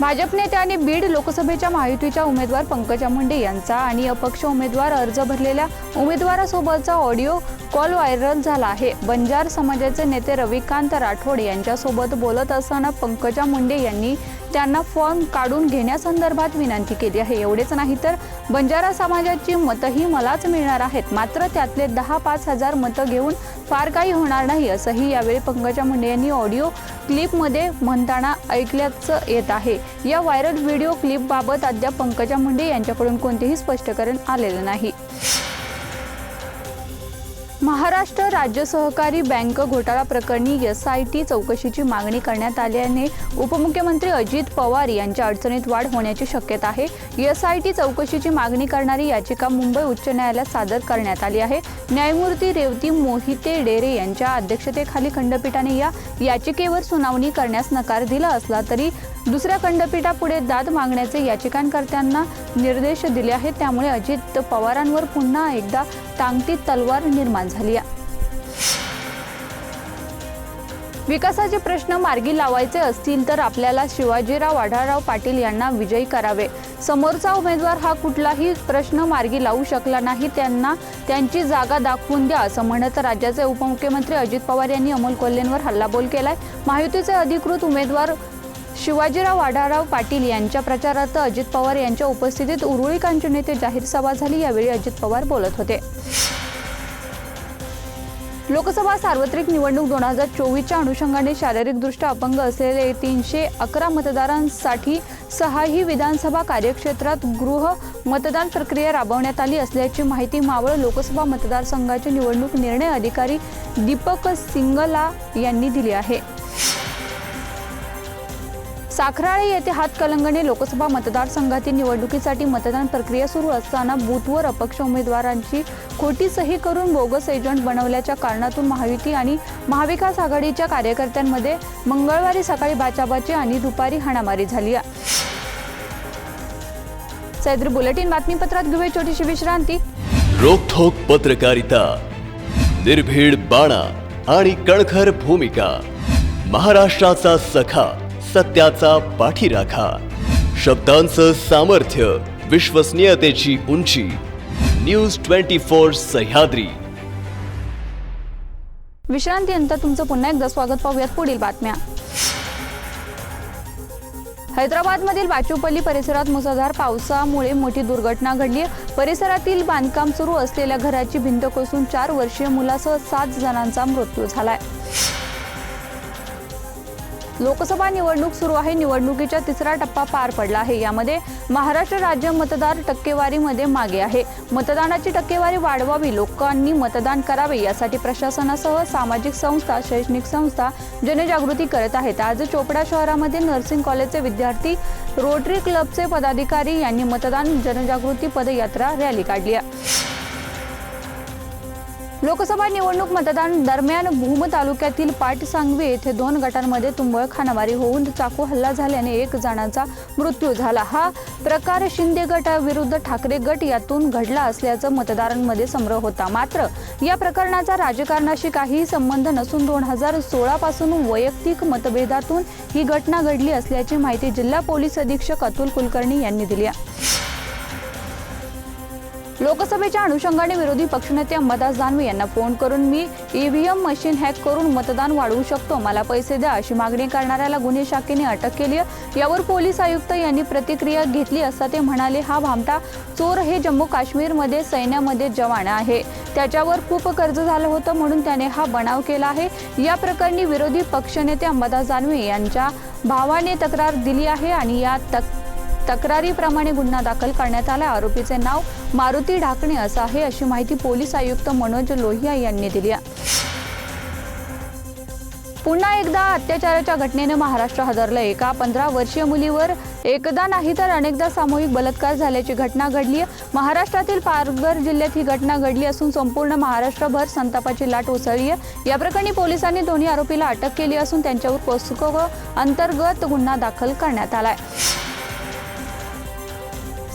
भाजप नेते आणि बीड लोकसभेच्या महायुतीच्या उमेदवार पंकजा मुंडे यांचा आणि अपक्ष उमेदवार अर्ज भरलेल्या उमेदवारासोबतचा ऑडिओ कॉल व्हायरल झाला आहे. बंजार समाजाचे नेते रविकांत राठोड यांच्यासोबत बोलत असताना पंकजा मुंडे यांनी त्यांना फॉर्म काढून घेण्यासंदर्भात विनंती केली आहे. एवढेच नाही तर बंजारा समाजाची मतंही मलाच मिळणार आहेत. मात्र त्यातले दहा पाच हजार मतं घेऊन फार काही होणार नाही असंही यावेळी पंकजा मुंडे यांनी ऑडिओ क्लिपमध्ये म्हणताना ऐकल्याचं येत आहे. या व्हायरल व्हिडिओ क्लिपबाबत अद्याप पंकजा मुंडे यांच्याकडून कोणतेही स्पष्टीकरण आलेलं नाही. महाराष्ट्र राज्य सहकारी बँक घोटाळा प्रकरणी एस आय टी चौकशीची मागणी करण्यात आल्याने उपमुख्यमंत्री अजित पवार यांच्या अडचणीत वाढ होण्याची शक्यता आहे. एस आय टी चौकशीची मागणी करणारी याचिका मुंबई उच्च न्यायालयात सादर करण्यात आली आहे. न्यायमूर्ती रेवती मोहिते डेरे यांच्या अध्यक्षतेखाली खंडपीठाने या याचिकेवर सुनावणी करण्यास नकार दिला असला तरी दुसऱ्या खंडपीठापुढे दाद मागण्याचे याचिकांकर्त्यांना निर्देश दिले आहेत. त्यामुळे अजित पवारांवर पुन्हा एकदा टांगती तलवार निर्माण झाली आहे. विकासाचे प्रश्न मार्गी लावायचे असतील तर आपल्याला शिवाजीराव आढळराव पाटील यांना विजयी करावे. समोरचा उमेदवार हा कुठलाही प्रश्न मार्गी लावू शकला नाही. त्यांना त्यांची जागा दाखवून द्या असं म्हणत राज्याचे उपमुख्यमंत्री अजित पवार यांनी अमोल कोल्हेंवर हल्लाबोल केलाय. महायुतीचे अधिकृत उमेदवार शिवाजीराव वाडाराव पाटील यांच्या प्रचारार्थ अजित पवार यांच्या उपस्थितीत उरुळी कांचन येथे जाहीर सभा झाली यावेळी अजित पवार बोलत होते. लोकसभा सार्वत्रिक निवडणूक दोन हजार चोवीसच्या अनुषंगाने शारीरिकदृष्ट्या अपंग असलेले तीनशे अकरा मतदारांसाठी सहाही विधानसभा कार्यक्षेत्रात गृह मतदान प्रक्रिया राबवण्यात आली असल्याची माहिती मावळ लोकसभा मतदारसंघाचे निवडणूक निर्णय अधिकारी दीपक सिंगला यांनी दिली आहे. साखराळे येथे हातकलंगणे लोकसभा मतदारसंघातील निवडणुकीसाठी मतदान प्रक्रिया सुरू असताना बूथवर अपक्ष उमेदवारांची खोटी सही करून बोगस एजंट बनवल्याच्या कारणातून महायुती आणि महाविकास आघाडीच्या कार्यकर्त्यांमध्ये मंगळवारी सकाळी बाचाबाची आणि दुपारी हाणामारी झाली सैद्र बुलेटिन बातमीपत्रात घेऊया छोटीशी विश्रांती. रोखोक पत्रकारिता निर्भीड बाणा आणि कणखर भूमिका महाराष्ट्राचा सखा सत्याचा पाठीराखा. शब्दांचं सामर्थ्य विश्वसनीयतेची उंची. News twenty four Sahyadri. विश्रांतीनंतर तुमचं पुन्हा एकदा स्वागत पाहूयात पुढील बातम्या. हैदराबादमधील वाचूपल्ली परिसरात मुसळधार पावसामुळे मोठी दुर्घटना घडली परिसरातील बांधकाम सुरू असलेल्या घराची भिंत कोसळून चार वर्षीय मुलासह सात जणांचा मृत्यू झालाय. लोकसभा निवडणूक सुरू आहे. निवडणुकीचा तिसरा टप्पा पार पडला आहे. यामध्ये महाराष्ट्र राज्य मतदार टक्केवारीमध्ये मागे आहे. मतदानाची टक्केवारी वाढवावी लोकांनी मतदान करावे यासाठी प्रशासनासह सामाजिक संस्था शैक्षणिक संस्था जनजागृती करत आहेत. आज चोपडा शहरामध्ये नर्सिंग कॉलेजचे विद्यार्थी रोटरी क्लबचे पदाधिकारी यांनी मतदान जनजागृती पदयात्रा रॅली काढली आहे. लोकसभा निवडणूक मतदान दरम्यान भूम तालुक्यातील पाटसांगवी येथे दोन गटांमध्ये तुंबळ खानामारी होऊन चाकू हल्ला झाल्याने एक जणांचा मृत्यू झाला. हा प्रकार शिंदे गटाविरुद्ध ठाकरे गट यातून घडला असल्याचं मतदारांमध्ये संभ्रम होता. मात्र या प्रकरणाचा राजकारणाशी काही संबंध नसून दोन हजार सोळापासून वैयक्तिक मतभेदातून ही घटना घडली असल्याची माहिती जिल्हा पोलीस अधीक्षक अतुल कुलकर्णी यांनी दिली आहे. लोकसभेच्या अनुषंगाने विरोधी पक्षनेते अंबादास दानवे यांना फोन करून मी ईव्हीएम मशीन हॅक करून मतदान वाढवू शकतो मला पैसे द्या अशी मागणी करणाऱ्याला गुन्हे शाखेने अटक केली आहे. यावर पोलीस आयुक्त यांनी प्रतिक्रिया घेतली असता ते म्हणाले हा भामटा चोर हे जम्मू काश्मीरमध्ये सैन्यामध्ये जवान आहे त्याच्यावर खूप कर्ज झालं होतं म्हणून त्याने हा बनाव केला आहे या प्रकरणी विरोधी पक्षनेते अंबादास दानवे यांच्या भावाने तक्रार दिली आहे आणि या तक तक्रारीप्रमाणे गुन्हा दाखल करण्यात आला. आरोपीचे नाव मारुती ढाकणे असं आहे अशी माहिती पोलीस आयुक्त मनोज लोहिया यांनी दिली आहे. पुन्हा एकदा अत्याचाराच्या घटनेनं महाराष्ट्र हादरलं एका पंधरा वर्षीय मुलीवर एकदा नाही तर अनेकदा सामूहिक बलात्कार झाल्याची घटना घडली महाराष्ट्रातील पालघर जिल्ह्यात ही घटना घडली असून संपूर्ण महाराष्ट्रभर संतापाची लाट उसळली आहे. या प्रकरणी पोलिसांनी दोन्ही आरोपीला अटक केली असून त्यांच्यावर पोस्को अंतर्गत गुन्हा दाखल करण्यात आलाय.